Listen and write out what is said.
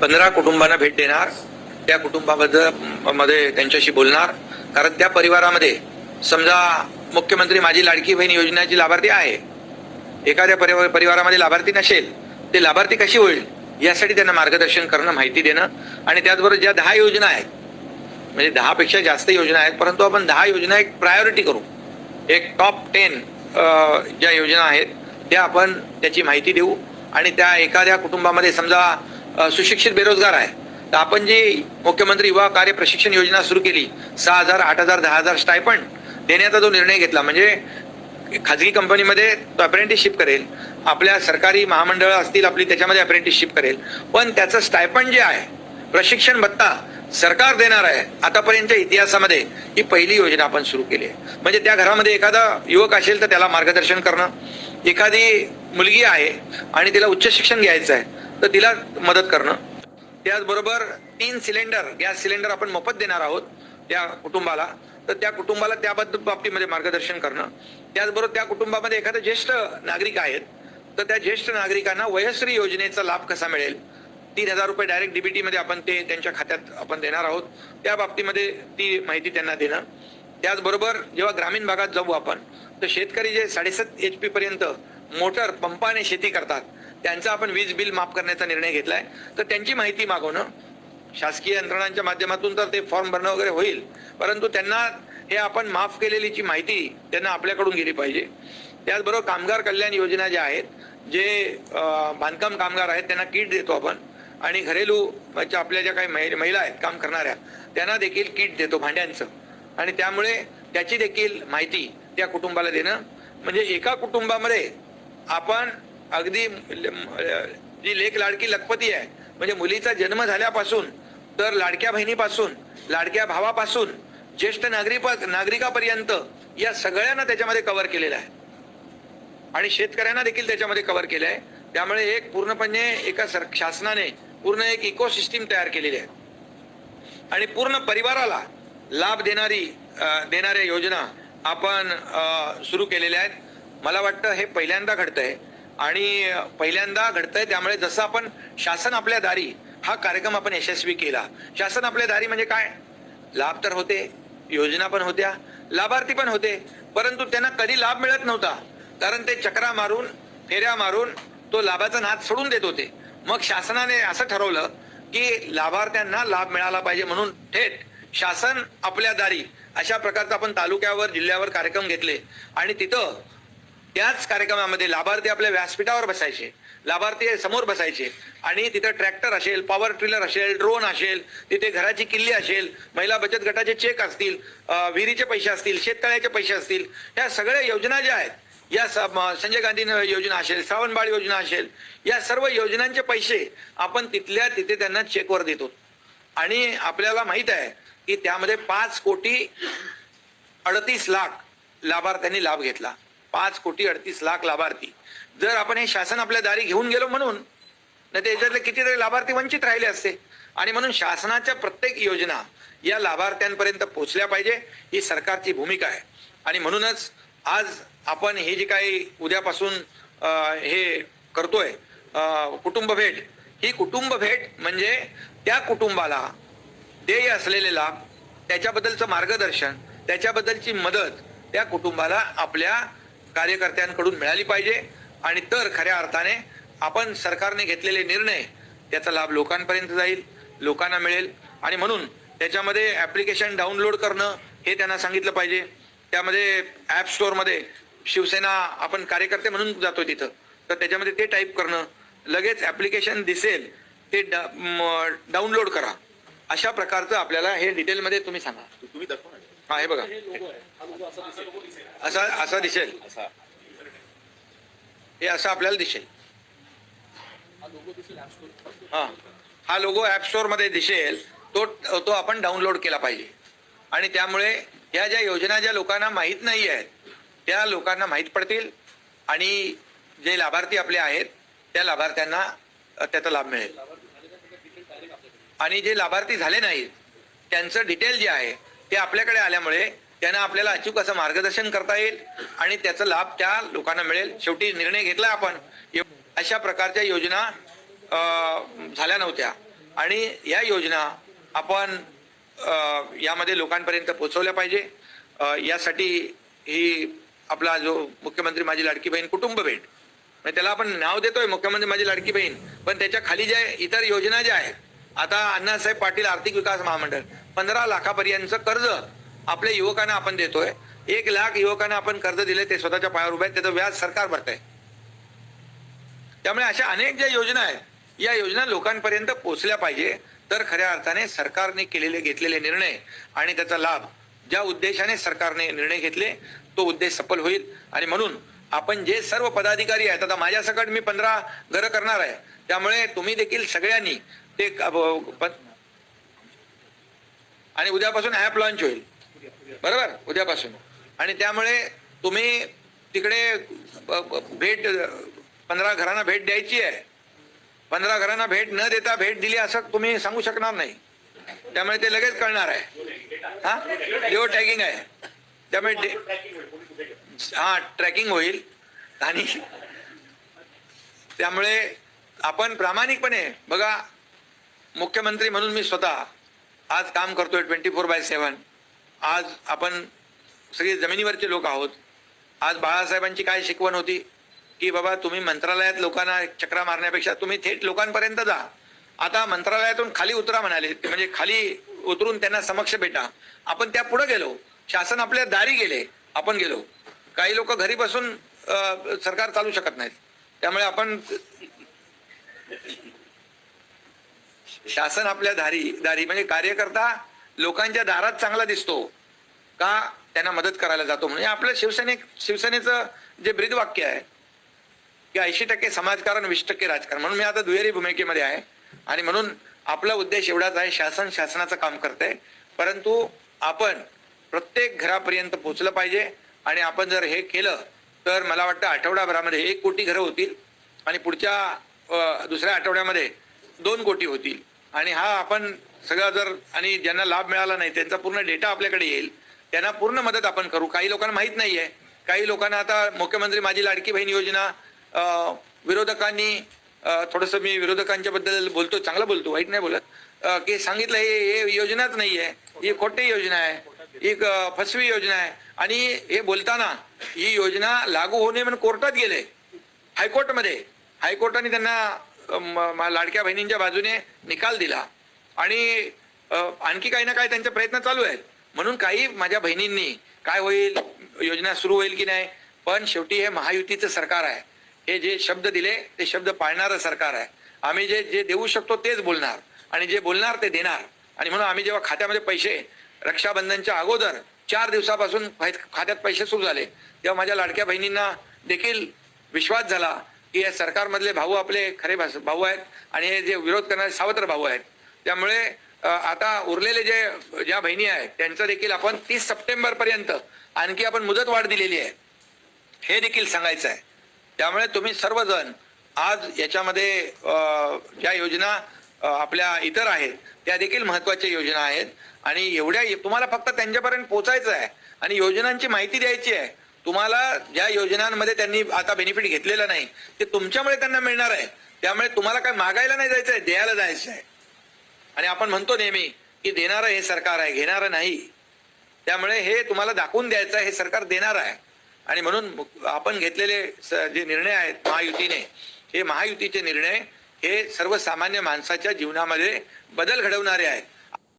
पंधरा कुटुंबांना भेट देणार. त्या कुटुंबाबद्दलमध्ये त्यांच्याशी बोलणार. कारण त्या परिवारामध्ये समजा मुख्यमंत्री माझी लाडकी बहीण योजनेची लाभार्थी आहे. एखाद्या परिवार परिवारामध्ये लाभार्थी नसेल ते लाभार्थी कशी होईल? यासाठी त्यांना मार्गदर्शन करणं माहिती देणं आणि त्याचबरोबर ज्या दहा योजना आहेत म्हणजे दहा पेक्षा जास्त योजना आहेत परंतु आपण दहा योजना एक प्रायोरिटी करू. एक टॉप टेन ज्या योजना आहेत त्या आपण त्याची माहिती देऊ आणि त्या एखाद्या कुटुंबामध्ये समजा सुशिक्षित बेरोजगार आहे. तर आपण जी मुख्यमंत्री युवा कार्य प्रशिक्षण योजना सुरू केली सहा हजार आठ हजार दहा हजार स्टायपंड देण्याचा जो निर्णय घेतला म्हणजे खाजगी कंपनीमध्ये तो अप्रेंटिसशिप करेल आपल्या सरकारी महामंडळ असतील आपली त्याच्यामध्ये अप्रेंटिसशिप करेल पण त्याचं स्टायपंड जे आहे प्रशिक्षण भत्ता सरकार देणार आहे आतापर्यंतच्या इतिहासामध्ये ही पहिली योजना आपण सुरू केली आहे. म्हणजे त्या घरामध्ये एखादा युवक असेल तर त्याला मार्गदर्शन करणं एखादी मुलगी आहे आणि तिला उच्च शिक्षण घ्यायचं आहे तर तिला मदत करणं. त्याचबरोबर तीन सिलेंडर गॅस सिलेंडर आपण मोफत देणार आहोत त्या कुटुंबाला. तर त्या कुटुंबाला त्याबद्दल बाबतीमध्ये मार्गदर्शन करणं. त्याचबरोबर त्या कुटुंबामध्ये एखादं ज्येष्ठ नागरिक आहेत तर त्या ज्येष्ठ नागरिकांना वयश्री योजनेचा लाभ कसा मिळेल? तीन हजार रुपये डायरेक्ट डीबीटी मध्ये आपण ते त्यांच्या खात्यात आपण देणार आहोत. त्या बाबतीमध्ये ती माहिती त्यांना देणं. त्याचबरोबर जेव्हा ग्रामीण भागात जाऊ आपण तर शेतकरी जे साडेसात एच पी पर्यंत मोटर पंपाने शेती करतात त्यांचं आपण वीज बिल माफ करण्याचा निर्णय घेतलाय. तर त्यांची माहिती मागवणं शासकीय यंत्रणांच्या माध्यमातून तर ते फॉर्म भरणं वगैरे होईल परंतु त्यांना हे आपण माफ केलेलीची माहिती त्यांना आपल्याकडून गेली पाहिजे. त्याचबरोबर कामगार कल्याण योजना ज्या आहेत जे बांधकाम कामगार आहेत त्यांना किट देतो आपण. आणि घरेलू म्हणजे आपल्या ज्या काही महि- महिला आहेत काम करणाऱ्या त्यांना देखील किट देतो भांड्यांचं. आणि त्यामुळे त्याची देखील माहिती त्या कुटुंबाला देणं. म्हणजे एका कुटुंबामध्ये आपण अगदी जी लेख लाडकी लखपती आहे म्हणजे मुलीचा जन्म झाल्यापासून तर लाडक्या बहिणीपासून लाडक्या भावापासून ज्येष्ठ नागरिक नागरिकापर्यंत या सगळ्यांना त्याच्यामध्ये कव्हर केलेलं आहे. आणि शेतकऱ्यांना देखील त्याच्यामध्ये कव्हर केलं आहे त्यामुळे एक पूर्णपणे एका सर शासनाने पूर्ण एक इकोसिस्टीम तयार केलेली आहे. आणि पूर्ण परिवाराला लाभ देणारी देणाऱ्या योजना आपण सुरू केलेल्या आहेत. मला वाटतं हे पहिल्यांदा घडतंय आणि पहिल्यांदा घडतंय त्यामुळे जसं आपण शासन आपल्या दारी हा कार्यक्रम आपण यशस्वी केला. शासन आपल्या दारी म्हणजे काय? लाभ तर होते योजना पण होत्या लाभार्थी पण होते परंतु त्यांना कधी लाभ मिळत नव्हता. कारण ते चक्रा मारून फेऱ्या मारून तो लाभाचा नाद सोडून देत होते. मग शासनाने असं ठरवलं की लाभार्थ्यांना लाभ मिळाला पाहिजे म्हणून थेट शासन आपल्या दारी अशा प्रकारचा आपण तालुक्यावर जिल्ह्यावर कार्यक्रम घेतले. आणि तिथं त्याच कार्यक्रमामध्ये लाभार्थी आपल्या व्यासपीठावर बसायचे. लाभार्थी समोर बसायचे. आणि तिथं ट्रॅक्टर असेल पॉवर ट्रिलर असेल ड्रोन असेल तिथे घराची किल्ली असेल महिला बचत गटाचे चेक असतील विहिरीचे पैसे असतील शेततळ्याचे पैसे असतील ह्या सगळ्या योजना ज्या आहेत या स- संजय गांधी योजना असेल श्रावणबाळ योजना असेल या सर्व योजनांचे पैसे आपण तिथल्या तिथे त्यांना चेकवर देतो. आणि आपल्याला माहीत आहे की त्यामध्ये पाच कोटी अडतीस लाख लाभार्थ्यांनी लाभ घेतला. पाच कोटी अडतीस लाख लाभार्थी. जर आपण हे शासन आपल्या दारी घेऊन गेलो म्हणून नाही तर याच्यातले कितीतरी लाभार्थी वंचित राहिले असते. आणि म्हणून शासनाच्या प्रत्येक योजना या लाभार्थ्यांपर्यंत पोहोचल्या पाहिजे ही सरकारची भूमिका आहे. आणि म्हणूनच आज आपण हे जे काही उद्यापासून हे करतोय कुटुंब भेट ही कुटुंब भेट म्हणजे त्या कुटुंबाला ध्येय असलेले लाभ त्याच्याबद्दलचं मार्गदर्शन त्याच्याबद्दलची मदत त्या कुटुंबाला आपल्या कार्यकर्त्यांकडून मिळाली पाहिजे. आणि तर खऱ्या अर्थाने आपण सरकारने घेतलेले निर्णय त्याचा लाभ लोकांपर्यंत जाईल लोकांना मिळेल. आणि म्हणून त्याच्यामध्ये ॲप्लिकेशन डाउनलोड करणं हे त्यांना सांगितलं पाहिजे. त्यामध्ये ॲप स्टोअरमध्ये शिवसेना आपण कार्यकर्ते म्हणून जातो तिथं. तर त्याच्यामध्ये ते टाईप करणं लगेच ॲप्लिकेशन दिसेल ते डाउनलोड करा. अशा प्रकारचं आपल्याला हे डिटेलमध्ये तुम्ही सांगा. तुम्ही दाखवा ना. हा हे बघा. असा असा दिसेल. असा. हे असं आपल्याला दिसेल. हा. हा लोगो ऍप स्टोअरमध्ये दिसेल. तो तो आपण डाउनलोड केला पाहिजे. आणि त्यामुळे या ज्या योजना ज्या लोकांना माहीत नाही आहेत त्या लोकांना माहीत पडतील आणि जे लाभार्थी आपले आहेत त्या लाभार्थ्यांना अ, त्याचा लाभ मिळेल. आणि जे लाभार्थी झाले नाहीत त्यांचं डिटेल जे आहे ते आपल्याकडे आल्यामुळे त्यांना आपल्याला अचूक असं मार्गदर्शन करता येईल आणि त्याचा लाभ त्या लोकांना मिळेल. शेवटी निर्णय घेतला आपण अशा प्रकारच्या योजना झाल्या नव्हत्या. आणि या योजना आपण यामध्ये लोकांपर्यंत पोहोचवल्या पाहिजे. यासाठी ही आपला जो मुख्यमंत्री माझी लाडकी बहीण कुटुंब भेट म्हणजे त्याला आपण नाव देतोय मुख्यमंत्री माझी लाडकी बहीण पण त्याच्याखाली ज्या इतर योजना ज्या आहेत आता अण्णासाहेब पाटील आर्थिक विकास महामंडळ पंधरा लाखापर्यंतचं कर्ज आपल्या युवकांना आपण देतोय. एक लाख युवकांना आपण कर्ज दिले ते स्वतःच्या पायावर उभे आहेत त्याचं व्याज सरकार भरत आहे त्यामुळे अशा अनेक ज्या योजना आहेत या योजना लोकांपर्यंत पोहोचल्या पाहिजे. तर खऱ्या अर्थाने सरकारने केलेले घेतलेले निर्णय आणि त्याचा लाभ ज्या उद्देशाने सरकारने निर्णय घेतले तो उद्देश सफल होईल. आणि म्हणून आपण जे सर्व पदाधिकारी आहेत आता माझ्यासकट मी पंधरा घरं करणार आहे त्यामुळे तुम्ही देखील सगळ्यांनी ते आणि उद्यापासून ऍप लॉन्च होईल. बरोबर? उद्यापासून. आणि त्यामुळे तुम्ही तिकडे भेट पंधरा घरांना भेट द्यायची आहे. पंधरा घरांना भेट न देता भेट दिली असं तुम्ही सांगू शकणार नाही. त्यामुळे ते लगेच कळणार आहे. हा? जिओ टॅगिंग आहे. त्यामुळे हा ट्रॅकिंग होईल. आणि त्यामुळे आपण प्रामाणिकपणे बघा मुख्यमंत्री म्हणून मी स्वतः आज काम करतोय ट्वेंटी फोर बाय सेवन. आज आपण सगळे जमिनीवरचे लोक आहोत. आज बाळासाहेबांची काय शिकवण होती? की बाबा तुम्ही मंत्रालयात लोकांना चक्रा मारण्यापेक्षा तुम्ही थेट लोकांपर्यंत जा. आता मंत्रालयातून खाली उतरा म्हणाले म्हणजे खाली उतरून त्यांना समक्ष भेटा. आपण त्या पुढे गेलो. शासन आपल्या दारी गेले. आपण गेलो. काही लोक घरी बसून सरकार चालू शकत नाहीत. त्यामुळे आपण शासन आपल्या धारी दारी म्हणजे कार्यकर्ता लोकांच्या दारात चांगला दिसतो का त्यांना मदत करायला जातो म्हणजे आपलं शिवसेने शिवसेनेचं जे ब्रीदवाक्य आहे की ऐंशी टक्के समाजकारण वीस टक्के राजकारण. म्हणून मी आता दुहेरी भूमिकेमध्ये आहे आणि म्हणून आपला उद्देश एवढाच आहे शासन शासनाचं काम करते. परंतु आपण प्रत्येक घरापर्यंत पोहोचलं पाहिजे आणि आपण जर हे केलं तर मला वाटतं आठवडाभरामध्ये एक कोटी घरं होतील आणि पुढच्या दुसऱ्या आठवड्यामध्ये दोन कोटी होतील. आणि हा आपण सगळा जर आणि ज्यांना लाभ मिळाला नाही त्यांचा पूर्ण डेटा आपल्याकडे येईल. त्यांना पूर्ण मदत आपण करू. काही लोकांना माहीत नाही आहे काही लोकांना आता मुख्यमंत्री माझी लाडकी बहीण योजना विरोधकांनी थोडंसं मी विरोधकांच्या बद्दल बोलतो चांगलं बोलतो वाईट नाही बोलत. की सांगितलं हे हे योजनाच नाही आहे ही खोटी योजना आहे. ही फसवी योजना आहे. आणि हे बोलताना ही योजना लागू होणे म्हणून कोर्टात गेले. हायकोर्टमध्ये. हायकोर्टाने त्यांना लाडक्या बहिणींच्या बाजूने निकाल दिला. आणि आणखी काही ना काही त्यांचे प्रयत्न चालू आहेत. म्हणून काही माझ्या बहिणींनी काय होईल योजना सुरू होईल की नाही पण शेवटी हे महायुतीचं सरकार आहे. हे जे शब्द दिले ते शब्द पाळणारं सरकार आहे. आम्ही जे जे देऊ शकतो तेच बोलणार. आणि जे बोलणार ते देणार. आणि म्हणून आम्ही जेव्हा खात्यामध्ये पैसे रक्षाबंधनच्या अगोदर चार दिवसापासून खात्यात पैसे सुरू झाले तेव्हा माझ्या लाडक्या बहिणींना देखील विश्वास झाला की या सरकारमधले भाऊ आपले खरे भास- भाऊ आहेत आणि हे जे विरोध करणारे सावत्र भाऊ आहेत. त्यामुळे आता उरलेले जे ज्या बहिणी आहेत त्यांचं देखील आपण तीस सप्टेंबर पर्यंत आणखी आपण मुदत वाढ दिलेली आहे. हे देखील सांगायचं आहे. त्यामुळे तुम्ही सर्वजण आज याच्यामध्ये ज्या योजना आपल्या इतर आहेत त्या देखील महत्त्वाच्या योजना आहेत. आणि एवढ्या तुम्हाला फक्त त्यांच्यापर्यंत पोहोचायचं आहे. आणि योजनांची माहिती द्यायची आहे. तुम्हाला ज्या योजनांमध्ये त्यांनी आता बेनिफिट घेतलेलं नाही ते तुमच्यामुळे त्यांना मिळणार आहे. त्यामुळे तुम्हाला काय मागायला नाही जायचं आहे द्यायला जायचं आहे आणि आपण म्हणतो नेहमी की देणारं हे सरकार आहे घेणारं नाही. त्यामुळे हे तुम्हाला दाखवून द्यायचं आहे हे सरकार देणार आहे. आणि म्हणून आपण घेतलेले स- जे निर्णय आहेत महायुतीने हे महायुतीचे निर्णय हे सर्वसामान्य माणसाच्या जीवनामध्ये बदल घडवणारे आहेत.